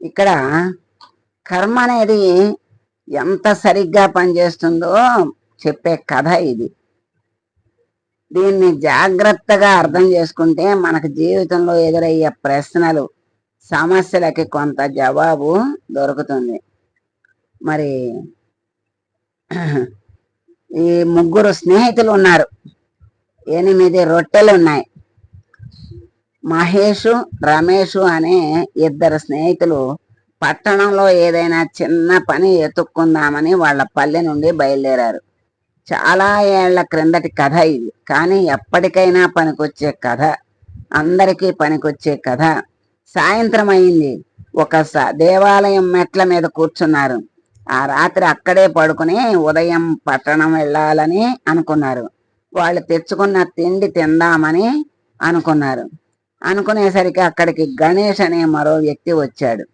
ఇక్కడ కర్మ అనేది ఎంత సరిగ్గా పనిచేస్తుందో చెప్పే కథ ఇది. దీన్ని జాగ్రత్తగా అర్థం చేసుకుంటే మనకు జీవితంలో ఎదురయ్యే ప్రశ్నలు సమస్యలకి కొంత జవాబు దొరుకుతుంది. మరి ఈ ముగ్గురు స్నేహితులు ఉన్నారు. ఎనిమిది రొట్టెలు ఉన్నాయి. మహేషు రమేషు అనే ఇద్దరు స్నేహితులు పట్టణంలో ఏదైనా చిన్న పని ఎత్తుక్కుందామని వాళ్ళ పల్లె నుండి బయలుదేరారు. చాలా ఏళ్ళ క్రిందటి కథ ఇది. కానీ ఎప్పటికైనా పనికొచ్చే కథ. అందరికీ పనికొచ్చే కథ. సాయంత్రం అయింది. ఒక స- దేవాలయం మెట్ల మీద కూర్చున్నారు. ఆ రాత్రి అక్కడే పడుకుని ఉదయం పట్టణం వెళ్ళాలని అనుకున్నారు. వాళ్ళు తెచ్చుకున్న తిండి తిందామని అనుకున్నారు. అనుకునేసరికి అక్కడికి గణేష్ అనే మరో వ్యక్తి వచ్చాడు.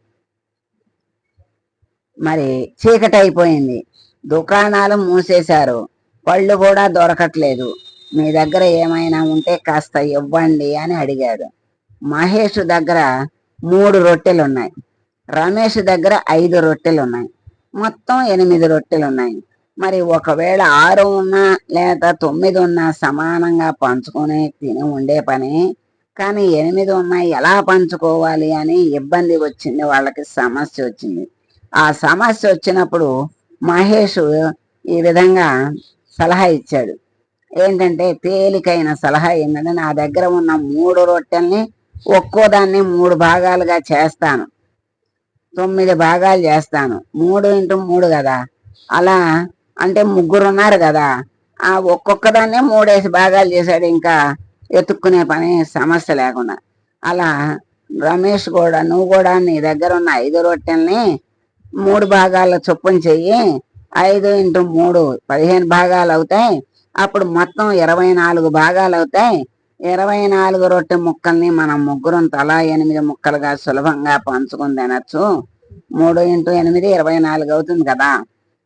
మరి చీకటి అయిపోయింది. దుకాణాలు మూసేశారు. పళ్ళు కూడా దొరకట్లేదు. మీ దగ్గర ఏమైనా ఉంటే కాస్త ఇవ్వండి అని అడిగాడు. మహేష్ దగ్గర మూడు రొట్టెలు ఉన్నాయి రమేష్ దగ్గర ఐదు రొట్టెలు ఉన్నాయి మొత్తం ఎనిమిది రొట్టెలు ఉన్నాయి మరి ఒకవేళ ఆరు ఉన్నా లేదా తొమ్మిది ఉన్నా సమానంగా పంచుకొని తిని ఉండే పని కానీ ఎనిమిది ఉన్నాయి ఎలా పంచుకోవాలి అని ఇబ్బంది వచ్చింది వాళ్ళకి సమస్య వచ్చింది. ఆ సమస్య వచ్చినప్పుడు మహేష్ ఈ విధంగా సలహా ఇచ్చాడు. ఏంటంటే తేలికైన సలహా ఏంటంటే నా దగ్గర ఉన్న మూడు రొట్టెల్ని ఒక్కో దాన్ని మూడు భాగాలుగా చేస్తాను. తొమ్మిది భాగాలు చేస్తాను. మూడు ఇంటూ మూడు కదా. అలా అంటే ముగ్గురు ఉన్నారు కదా. ఆ ఒక్కొక్క దాన్నే మూడేసి భాగాలు చేశాడు. ఇంకా ఎత్తుక్కునే పని సమస్య లేకుండా. అలా రమేష్ కూడా నువ్వు కూడా నీ దగ్గర ఉన్న ఐదు రొట్టెల్ని మూడు భాగాల చొప్పున చెయ్యి. ఐదు ఇంటూ మూడు పదిహేను భాగాలు అవుతాయి. అప్పుడు మొత్తం ఇరవై నాలుగు భాగాలు అవుతాయి. ఇరవై నాలుగు రొట్టె ముక్కల్ని మనం ముగ్గురం తలా ఎనిమిది ముక్కలుగా సులభంగా పంచుకుని తినచ్చు. మూడు ఇంటూ ఎనిమిది ఇరవై నాలుగు అవుతుంది కదా.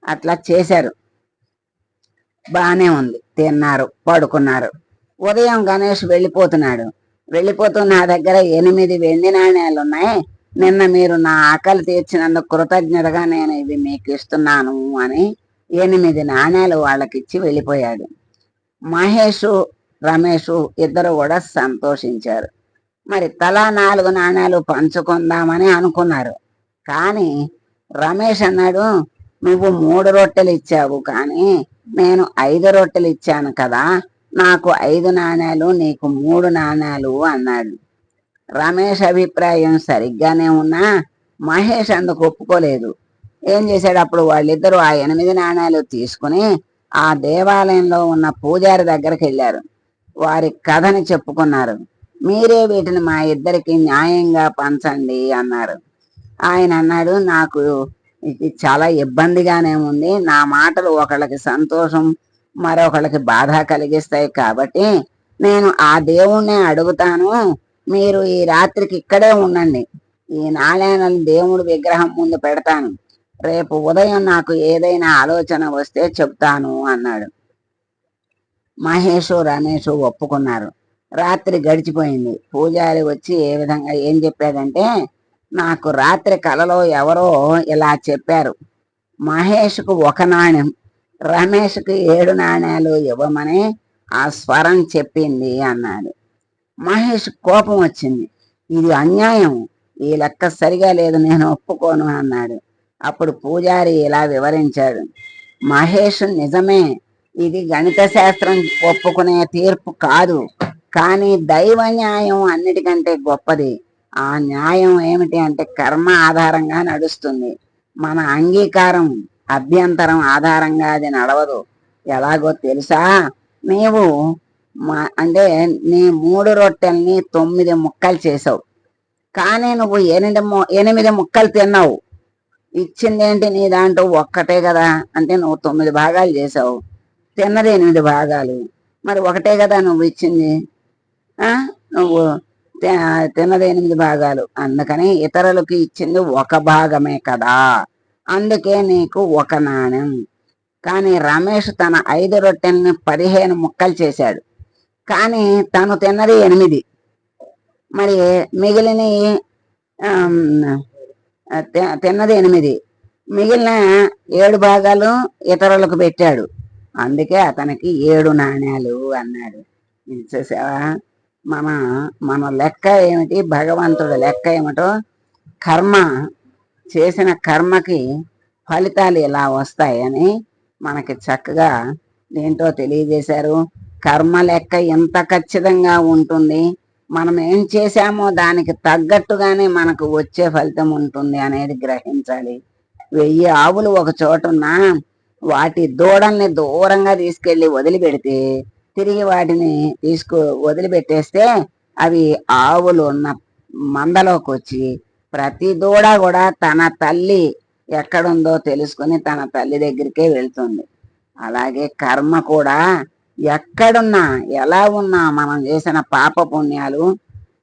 అట్లా చేశారు. బాగానే ఉంది. తిన్నారు. పడుకున్నారు. ఉదయం గణేష్ వెళ్ళిపోతున్నాడు. వెళ్ళిపోతూ నా దగ్గర ఎనిమిది వెండి నాణ్యాలు ఉన్నాయి నిన్న మీరు నా ఆకలి తీర్చినందుకు కృతజ్ఞతగా నేను ఇవి మీకు ఇస్తున్నాను అని ఎనిమిది నాణ్యాలు వాళ్ళకిచ్చి వెళ్ళిపోయాడు. మహేష్ రమేష్ ఇద్దరు కూడా సంతోషించారు. మరి తలా నాలుగు నాణ్యాలు పంచుకుందామని అనుకున్నారు. కానీ రమేష్ అన్నాడు నువ్వు మూడు రొట్టెలు ఇచ్చావు కానీ నేను ఐదు రొట్టెలు ఇచ్చాను కదా. నాకు ఐదు నాణాలు నీకు మూడు నాణ్యాలు అన్నాడు. రమేష్ అభిప్రాయం సరిగ్గానే ఉన్నా మహేష్ అందుకు ఒప్పుకోలేదు. ఏం చేశాడు? అప్పుడు వాళ్ళిద్దరూ ఆ ఎనిమిది నాణ్యాలు తీసుకుని ఆ దేవాలయంలో ఉన్న పూజారి దగ్గరికి వెళ్ళారు. వారి కథని చెప్పుకున్నారు. మీరే వీటిని మా ఇద్దరికి న్యాయంగా పంచండి అన్నారు. ఆయన అన్నాడు నాకు ఇది చాలా ఇబ్బందిగానే ఉంది. నా మాటలు ఒకళ్ళకి సంతోషం మరొకళ్ళకి బాధ కలిగిస్తాయి కాబట్టి నేను ఆ దేవుణ్ణి అడుగుతాను. మీరు ఈ రాత్రికి ఇక్కడే ఉండండి. ఈ నాణ్యాలను దేవుడి విగ్రహం ముందు పెడతాను. రేపు ఉదయం నాకు ఏదైనా ఆలోచన వస్తే చెప్తాను అన్నాడు. మహేష్ రమేష్ ఒప్పుకున్నారు. రాత్రి గడిచిపోయింది. పూజారి వచ్చి ఏ విధంగా ఏం చెప్పాడంటే నాకు రాత్రి కలలో ఎవరో ఇలా చెప్పారు. మహేష్కు ఒక నాణ్యం. రమేష్కి ఏడు నాణ్యాలు ఇవ్వమని ఆ స్వరం చెప్పింది అన్నాడు. మహేష్ కోపం వచ్చింది. ఇది అన్యాయం. ఈ లెక్క సరిగా లేదు నేను ఒప్పుకోను అన్నాడు. అప్పుడు పూజారి ఇలా వివరించాడు. మహేష్ నిజమే ఇది గణిత శాస్త్రం ఒప్పుకునే తీర్పు కాదు కానీ దైవ న్యాయం అన్నిటికంటే గొప్పది. ఆ న్యాయం ఏమిటి అంటే కర్మ ఆధారంగా నడుస్తుంది. మన అంగీకారం అభ్యంతరం ఆధారంగా అది నడవదు. ఎలాగో తెలుసా? నీవు మా అంటే నీ మూడు రొట్టెల్ని తొమ్మిది ముక్కలు చేసావు. కానీ నువ్వు ఎనిమిది ము- ఎనిమిది ముక్కలు తిన్నావు. ఇచ్చిందేంటి నీ దాంట్లో ఒక్కటే కదా? అంటే నువ్వు తొమ్మిది భాగాలు చేసావు. తిన్నది ఎనిమిది భాగాలు. మరి ఒకటే కదా నువ్వు ఇచ్చింది? నువ్వు తిన్నది ఎనిమిది భాగాలు. అందుకని ఇతరులకు ఇచ్చింది ఒక భాగమే కదా. అందుకే నీకు ఒక నాణ్యం కానీ రమేష్ తన ఐదు రొట్టెల్ని పదిహేను ముక్కలు చేశాడు. కానీ తను తిన్నది ఎనిమిది. మరి మిగిలిన తిన్నది ఎనిమిది. మిగిలిన ఏడు భాగాలు ఇతరులకు పెట్టాడు. అందుకే అతనికి ఏడు నాణ్యాలు అన్నాడు. చూసావా? మన మన లెక్క ఏమిటి? భగవంతుడు లెక్క ఏమిటో? కర్మ. చేసిన కర్మకి ఫలితాలు ఇలా వస్తాయని మనకి చక్కగా దేంటో తెలియజేశారు. కర్మ లెక్క ఎంత ఖచ్చితంగా ఉంటుంది మనం ఏం చేశామో దానికి తగ్గట్టుగానే మనకు వచ్చే ఫలితం ఉంటుంది అనేది గ్రహించాలి. వెయ్యి ఆవులు ఒక చోటున్నా వాటి దూడల్ని దూరంగా తీసుకెళ్ళి వదిలిపెడితే తిరిగి వాటిని తీసుకు వదిలిపెట్టేస్తే అవి ఆవులు ఉన్న మందలోకి వచ్చి ప్రతి దూడ కూడా తన తల్లి ఎక్కడుందో తెలుసుకొని తన తల్లి దగ్గరికే వెళ్తుంది. అలాగే కర్మ కూడా ఎక్కడున్నా ఎలా ఉన్నా మనం చేసిన పాప పుణ్యాలు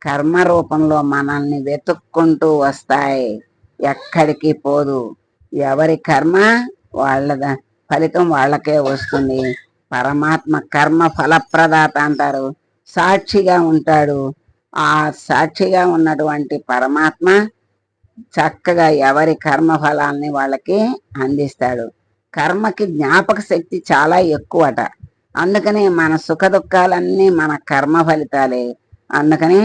కర్మ రూపంలో మనల్ని వెతుక్కుంటూ వస్తాయి. ఎక్కడికి పోదు. ఎవరి కర్మ వాళ్ళ ఫలితం వాళ్ళకే వస్తుంది. పరమాత్మ కర్మ ఫలప్రదాత అంటారు. సాక్షిగా ఉంటాడు. ఆ సాక్షిగా ఉన్నటువంటి పరమాత్మ చక్కగా ఎవరి కర్మ ఫలాల్ని వాళ్ళకి అందిస్తాడు. కర్మకి జ్ఞాపక శక్తి చాలా ఎక్కువట. అందుకనే మన సుఖ దుఃఖాలన్నీ మన కర్మ ఫలితాలే. అందుకని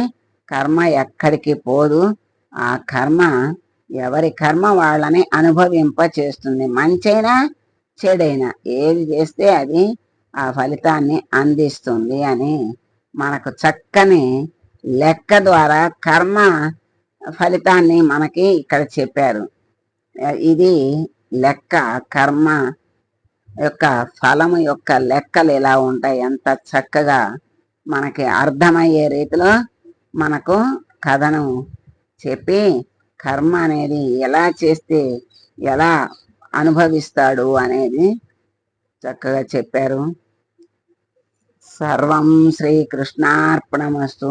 కర్మ ఎక్కడికి పోదు. ఆ కర్మ ఎవరి కర్మ వాళ్ళని అనుభవింప చేస్తుంది. మంచైనా చెడైనా ఏది చేస్తే అది ఆ ఫలితాన్ని అందిస్తుంది అని మనకు చక్కని లెక్క ద్వారా కర్మ ఫలితాన్ని మనకి ఇక్కడ చెప్పారు. ఇది లెక్క కర్మ యొక్క ఫలము యొక్క లెక్కలు ఎలా ఉంటాయి ఎంత చక్కగా మనకి అర్థమయ్యే రీతిలో మనకు కథను చెప్పి కర్మ అనేది ఎలా చేస్తే ఎలా అనుభవిస్తాడు అనేది చక్కగా చెప్పారు. సర్వం శ్రీకృష్ణార్పణమస్తు.